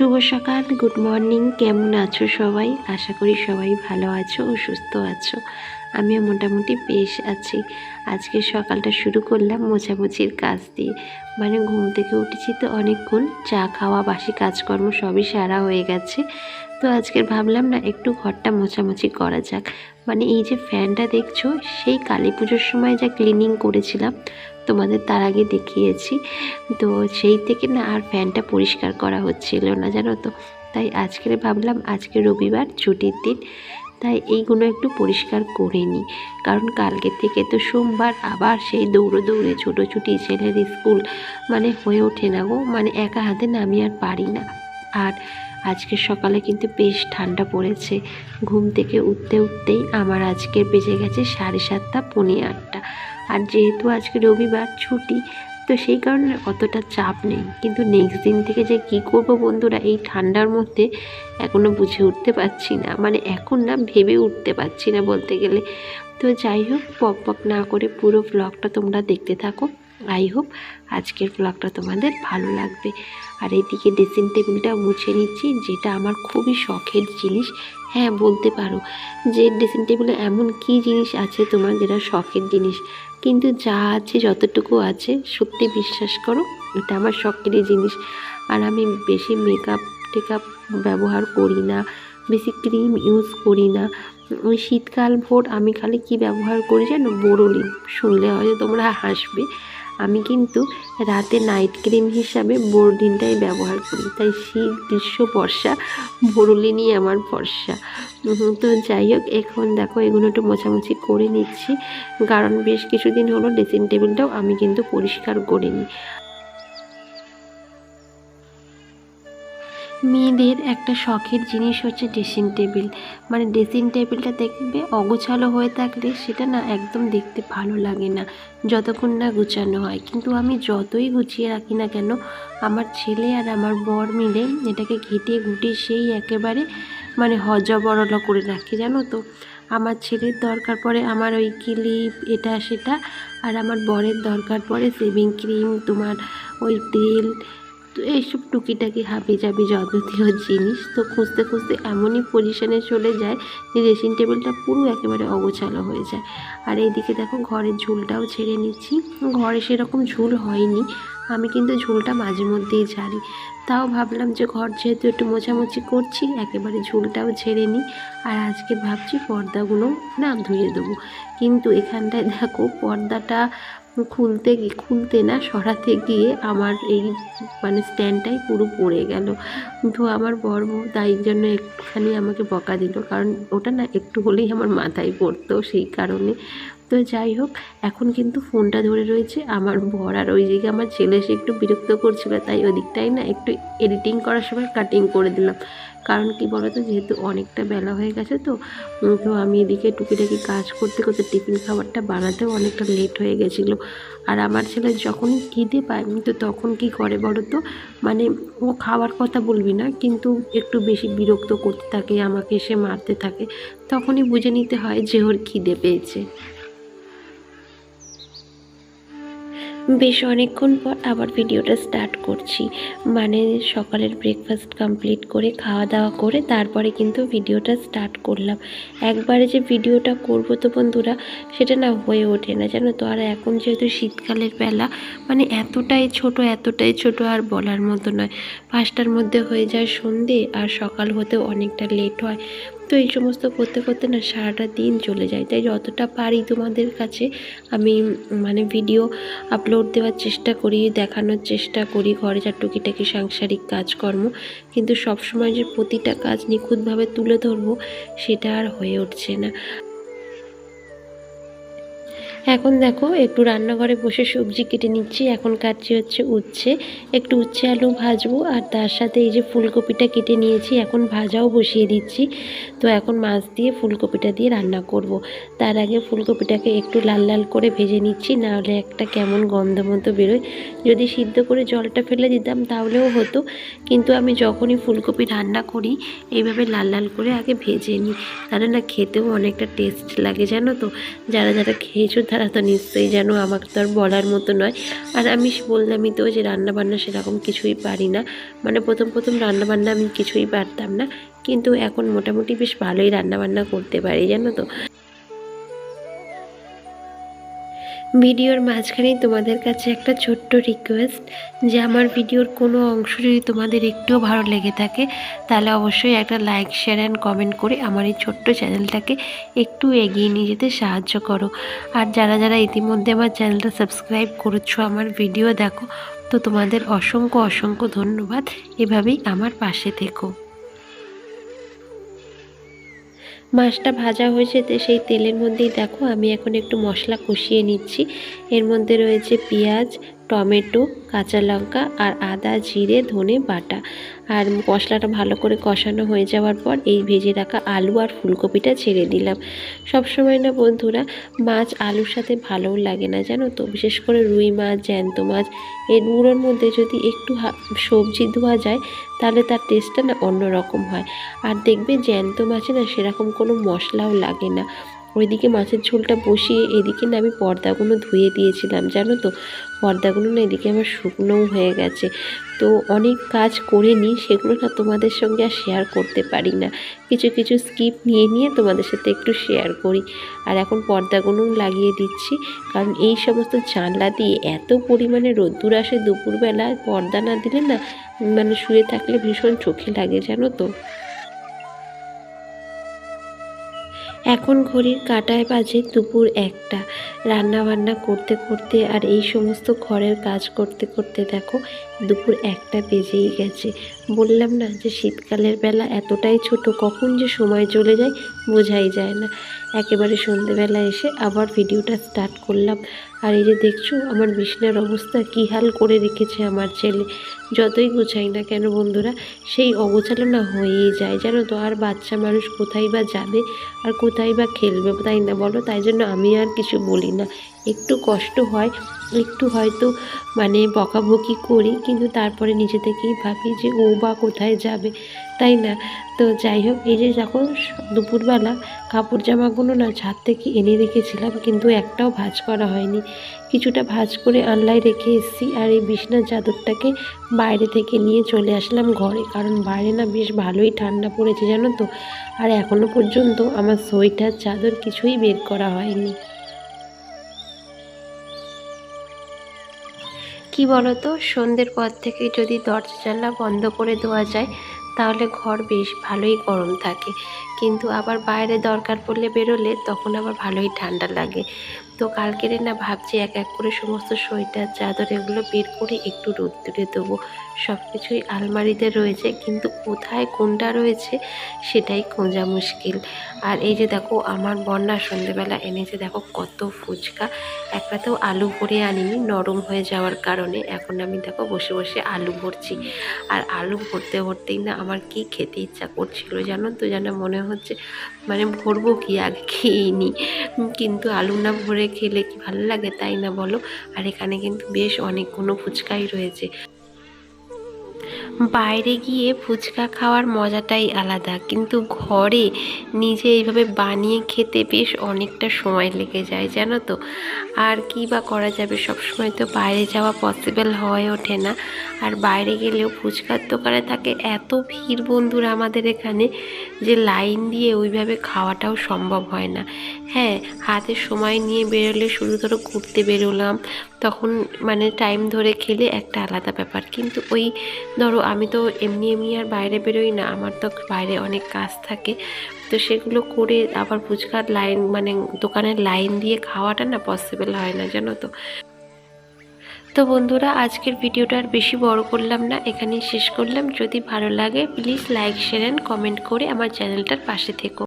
শুভ সকাল, good morning, কেমন আছো সবাই? আশা করি সবাই ভালো আছো ও সুস্থ আছো। আমিও মোটামুটি বেশ আছি। আজকে সকালটা শুরু করলাম মোছামুছির কাজ দিয়ে। মানে ঘুম থেকে উঠেছি তো অনেকক্ষণ, চা খাওয়া, বাসি কাজকর্ম সবই সারা হয়ে গেছে। তো আজকের ভাবলাম না একটু ঘরটা মোছামুছি করা যাক। মানে এই যে ফ্যানটা দেখছ, সেই কালী পুজোর সময় যা ক্লিনিং করেছিলাম তোমাদের তার আগে দেখিয়েছি। তো সেই থেকে না আর ফ্যানটা পরিষ্কার করা হচ্ছিল না, জানো তো। তাই আজকের ভাবলাম আজকে রবিবার, ছুটির দিন, তাই এইগুলো একটু পরিষ্কার করে নিই। কারণ কালকে থেকে তো সোমবার, আবার সেই দৌড়ে দৌড়ে ছোটো ছুটি ছেলের স্কুল মানে হয়ে ওঠে না গো। মানে একা হাতে না আমি আর পারি না। আর আজকে সকালে কিন্তু বেশ ঠান্ডা পড়েছে। ঘুম থেকে উঠতে উঠতেই আমার আজকে বেজে গেছে সাড়ে সাতটা, পৌনে আটটা। আর যেহেতু আজকে রবিবার ছুটি, তো সেই কারণে অতটা চাপ নেই। কিন্তু নেক্সট দিন থেকে যে কি করব বন্ধুরা, এই ঠান্ডার মধ্যে এখনও বুঝে উঠতে পারছি না। মানে এখন না ভেবে উঠতে পারছি না বলতে গেলে। তো যাই হোক পক পক না করে পুরো ব্লগটা তোমরা দেখতে থাকো। আই হোপ আজকের ব্লগটা তোমাদের ভালো লাগবে। আর এইদিকে ড্রেসিং টেবিলটা মুছে নিচ্ছি, যেটা আমার খুবই শখের জিনিস। হ্যাঁ বলতে পারো যে ড্রেসিং টেবিলে এমন কী জিনিস আছে তোমার যেটা শখের জিনিস? কিন্তু যা আছে, যতটুকু আছে, সত্যি বিশ্বাস করো, এটা আমার শখেরই জিনিস। আর আমি বেশি মেকআপ টেকআপ ব্যবহার করি না, বেশি ক্রিম ইউজ করি না। ওই শীতকাল ভোর আমি খালি কি ব্যবহার করি জানো? বোরোলিন শুনলে হয়তো তোমরা হাসবে। আমি কিন্তু রাতে নাইট ক্রিম হিসাবে বোরডিনটাই ব্যবহার করি। তাই শীত, গ্রীষ্ম, বর্ষা বোরলিনই আমার বর্ষা তো যাই হোক, এখন দেখো এগুলো একটু মোছামুছি করে নিচ্ছি। কারণ বেশ কিছুদিন হলো ড্রেসিং টেবিলটাও আমি কিন্তু পরিষ্কার করিনি। মেয়েদের একটা শখের জিনিস হচ্ছে ড্রেসিং টেবিল মানে ড্রেসিং টেবিলটা দেখবে অগোছালো হয়ে থাকলে সেটা না একদম দেখতে ভালো লাগে না, যতক্ষণ না গুছানো হয়। কিন্তু আমি যতই গুছিয়ে রাখি না কেন, আমার ছেলে আর আমার বর মিলে এটাকে ঘেটে ঘুটে সেই একেবারে মানে হজবরলা করে রাখি, জানো তো। আমার ছেলের দরকার পড়ে আমার ওই ক্লিপ, এটা সেটা, আর আমার বরের দরকার পড়ে শেভিং ক্রিম তোমার ওই তেল তো এইসব টুকিটাকি হাবি জাবি যাবতীয় জিনিস তো খুঁজতে খুঁজতে এমনই পজিশনে চলে যায় যে ড্রেসিং টেবিলটা পুরো একেবারে অগোছালো হয়ে যায়। আর এইদিকে দেখো ঘরের ঝুলটাও ছেড়ে নিচ্ছি। ঘরে সেরকম ঝুল হয়নি, আমি কিন্তু ঝুলটা মাঝে মধ্যেই ঝাড়ি। তাও ভাবলাম যে ঘর যেহেতু একটু মোছামুছি করছি, একেবারে ঝুলটাও ছেড়ে নিই। আর আজকে ভাবছি পর্দাগুলো না ধুয়ে দেবো। কিন্তু এখানটায় দেখো পর্দাটা খুলতে গিয়ে খুলতে না সরাতে গিয়ে আমার এই মানে স্ট্যান্ডটাই পুরো পড়ে গেল। কিন্তু আমার বর তাই জন্য একটুখানি আমাকে বকা দিল। কারণ ওটা না একটু হলেই আমার মাথায় পড়তো সেই কারণে। তো যাই হোক, এখন কিন্তু ফোনটা ধরে রয়েছে আমার বর। আর ওই দিকে আমার ছেলে, সে একটু বিরক্ত করছিল, তাই ওদিকটাই না একটু এডিটিং করার সময় কাটিং করে দিলাম। কারণ কি বলতো, যেহেতু অনেকটা বেলা হয়ে গেছে তো তো আমি এদিকে টুকিটাকি কাজ করতে করতে টিফিন খাবারটা বানাতেও অনেকটা লেট হয়ে গেছিল। আর আমার ছেলে যখনই খিদে পায় তো তখন কি করে বলো তো মানে ও খাওয়ার কথা বলবি না, কিন্তু একটু বেশি বিরক্ত করতে থাকে, আমাকে এসে মারতে থাকে, তখনই বুঝে নিতে হয় যে ওর খিদে পেয়েছে। বেশ অনেকক্ষণ পর আবার ভিডিওটা স্টার্ট করছি। মানে সকালের ব্রেকফাস্ট কমপ্লিট করে খাওয়া দাওয়া করে, তারপরে কিন্তু ভিডিওটা স্টার্ট করলাম। একবারে যে ভিডিওটা করব তো বন্ধুরা, সেটা না হয়ে ওঠে না, জানো তো? আর এখন যেহেতু শীতকালের বেলা মানে এতটাই ছোট এতটাই ছোট আর বলার মতো নয়। পাঁচটার মধ্যে হয়ে যায় সন্ধে, আর সকাল হতেও অনেকটা লেট হয়। তো এই সমস্ত করতে করতে না সারাটা দিন চলে যায়। তাই যতটা পারি তোমাদের কাছে আমি মানে ভিডিও আপলোড দেওয়ার চেষ্টা করি, দেখানোর চেষ্টা করি, ঘরে যা টুকিটাকি সাংসারিক কাজকর্ম। কিন্তু সবসময় যে প্রতিটা কাজ নিখুঁতভাবে তুলে ধরবো, সেটা আর হয়ে উঠছে না। এখন দেখো, একটু রান্নাঘরে বসে সবজি কেটে নিচ্ছি। এখন কাটছি হচ্ছে উচ্ছে। একটু উচ্ছে, আলু ভাজবো, আর তার সাথে এই যে ফুলকপিটা কেটে নিয়েছি, এখন ভাজাও বসিয়ে দিচ্ছি। তো এখন মাছ দিয়ে ফুলকপিটা দিয়ে রান্না করব। তার আগে ফুলকপিটাকে একটু লাল লাল করে ভেজে নিচ্ছি, নাহলে একটা কেমন গন্ধ মতো বেরোয়। যদি সিদ্ধ করে জলটা ফেলে দিতাম তাহলেও হতো, কিন্তু আমি যখনই ফুলকপি রান্না করি, এইভাবে লাল লাল করে আগে ভেজে নিই। তাহলে না খেতেও অনেকটা টেস্ট লাগে, জানো তো? যারা যারা খেয়েছো তারা তো নিশ্চয়ই যেন আমাকে তো আর বলার মতো নয়। আর আমি বললামই তো যে রান্নাবান্না সেরকম কিছুই পারি না। মানে প্রথম প্রথম রান্নাবান্না আমি কিছুই পারতাম না। কিন্তু এখন মোটামুটি বেশ ভালোই রান্নাবান্না করতে পারি, জানো তো। ভিডিওর মাঝখানেই তোমাদের কাছে একটা ছোট্ট রিকোয়েস্ট যে আমার ভিডিওর কোনো অংশ যদি তোমাদের একটুও ভালো লেগে থাকে, তাহলে অবশ্যই একটা লাইক শেয়ার অ্যান্ড কমেন্ট করে আমার এই ছোট্ট চ্যানেলটাকে একটু এগিয়ে নিয়ে যেতে সাহায্য করো। আর যারা যারা ইতিমধ্যে আমার চ্যানেলটা সাবস্ক্রাইব করেছ, আমার ভিডিও দেখো, তো তোমাদের অসংখ্য অসংখ্য ধন্যবাদ। এভাবেই আমার পাশে থেকো। মাছটা ভাজা হয়েছে, তো সেই তেলের মধ্যেই দেখো, আমি এখন একটু মশলা কষিয়ে নিচ্ছি। এর মধ্যে রয়েছে পেঁয়াজ টমেটো, কাঁচা লঙ্কা আর আদা, জিরে, ধনে বাটা। আর মশলাটা ভালো করে কষানো হয়ে যাওয়ার পর এই ভেজে রাখা আলু আর ফুলকপিটা ছেড়ে দিলাম। সব সময় না বন্ধুরা, মাছ আলুর সাথে ভালোও লাগে না, জানো তো? বিশেষ করে রুই মাছ, জ্যান্ত মাছ এগুলোর মধ্যে যদি একটু সবজি ধোয়া যায়, তাহলে তার টেস্টটা না অন্যরকম হয়। আর দেখবে জ্যান্ত মাছে না সেরকম কোনো মশলাও লাগে না। ওইদিকে মাছের ঝোলটা বসিয়ে এদিকে না আমি পর্দাগুলো ধুয়ে দিয়েছিলাম, জানো তো? পর্দাগুলো না এদিকে আমার শুকনোও হয়ে গেছে। তো অনেক কাজ করে নিই, সেগুলো না তোমাদের সঙ্গে আর শেয়ার করতে পারি না। কিছু কিছু স্কিপ নিয়ে নিয়ে তোমাদের সাথে একটু শেয়ার করি। আর এখন পর্দাগুলো লাগিয়ে দিচ্ছি, কারণ এই সমস্ত জানলা দিয়ে এত পরিমাণে রোদ্দুর আসে দুপুরবেলা, পর্দা না দিলে না মানে শুয়ে থাকলে ভীষণ চোখে লাগে, জানো তো? এখন ঘড়ির কাটায় বাজে দুপুর একটা। রান্না বান্না করতে করতে আর এই সমস্ত ঘরের কাজ করতে করতে দেখো দুপুর একটা বেজেই গেছে। বললাম না যে শীতকালের বেলা এতটাই ছোট, কখন যে সময় চলে যায় বোঝাই যায় না। একেবারে সন্ধেবেলা এসে আবার ভিডিওটা স্টার্ট করলাম। আর এই যে দেখছ, আমার বিছনার অবস্থা কী হাল করে রেখেছে আমার ছেলে। যতই গুছাই না কেন বন্ধুরা, সেই অগোছালো না হয়েই যায়। জানো তো, আর বাচ্চা মানুষ কোথায় বা যাবে আর কোথায় বা খেলবে, তাই না বলো? তাই জন্য আমি আর কিছু বলি না। একটু কষ্ট হয়, একটু হয়তো মানে বকাবকি করি, কিন্তু তারপরে নিজে থেকেই ভাবি যে ও বা কোথায় যাবে, তাই না? তো যাই হোক, এই যে যখন দুপুরবেলা কাপড় জামাগুলো না ছাদ থেকে এনে রেখেছিলাম, কিন্তু একটাও ভাজ করা হয়নি। কিছুটা ভাজ করে আনলায় রেখে এসেছি আর এই বিছনার চাদরটাকে বাইরে থেকে নিয়ে চলে আসলাম ঘরে, কারণ বাইরে না বেশ ভালোই ঠান্ডা পড়েছে জানো তো? আর এখনও পর্যন্ত আমার সোয়েটার, চাদর কিছুই বের করা হয়নি। কি বলতো? সন্ধ্যের পর থেকে যদি দরজা জানলা বন্ধ করে দেওয়া যায়, তাহলে ঘর বেশ ভালোই গরম থাকে। কিন্তু আবার বাইরে দরকার পড়লে বেরোলে তখন আবার ভালোই ঠান্ডা লাগে। তো কালকেরে না ভাবছি এক এক করে সমস্ত সোয়েটার, চাদর এগুলো বের করে একটু রোদ্দুরে দেবো। সব কিছুই আলমারিতে রয়েছে, কিন্তু কোথায় কোনটা রয়েছে সেটাই খোঁজা মুশকিল। আর এই যে দেখো, আমার বন্যা সন্ধেবেলা এনেছে, দেখো কত ফুচকা। একটাতেও আলু ভরে আনিনি, নরম হয়ে যাওয়ার কারণে। এখন আমি দেখো বসে বসে আলু ভরছি। আর আলু ভরতে ভরতেই না আমার কি খেতে ইচ্ছা করছিল জানো তো? যেন মনে হচ্ছে মানে ভরবো কি? আগে খেয়ে নি। কিন্তু আলু না ভরে খেলে কি ভালো লাগে তাই না বলো? আর এখানে কিন্তু বেশ অনেকগুলো ফুচকাই রয়েছে। বাইরে গিয়ে ফুচকা খাওয়ার মজাটাই আলাদা। কিন্তু ঘরে নিজে এইভাবে বানিয়ে খেতে বেশ অনেকটা সময় লেগে যায়, জানো তো? আর কি বা করা যাবে? সবসময় তো বাইরে যাওয়া পসিবল হয়ে ওঠে না। আর বাইরে গেলেও ফুচকার দোকানে থাকে এত ভিড় বন্ধুরা আমাদের এখানে যে লাইন দিয়ে ওইভাবে খাওয়াটাও সম্ভব হয় না। হ্যাঁ হাতে সময় নিয়ে বেরোলে শুধু ধরো ঘুরতে বেরোলাম তখন মানে টাইম ধরে খেলে একটা আলাদা ব্যাপার। কিন্তু ওই ধরো আমি তো এমনি এমনি আর বাইরে বেরোই না, আমার তো বাইরে অনেক কাজ থাকে। তো সেগুলো করে আবার ফুচকার লাইন মানে দোকানের লাইন দিয়ে খাওয়াটা না পসিবল হয় না, জানো তো। তো বন্ধুরা, আজকের ভিডিওটা আর বেশি বড় করলাম না, এখানেই শেষ করলাম। যদি ভালো লাগে please like share and comment করে আমার চ্যানেলটার পাশে থেকো।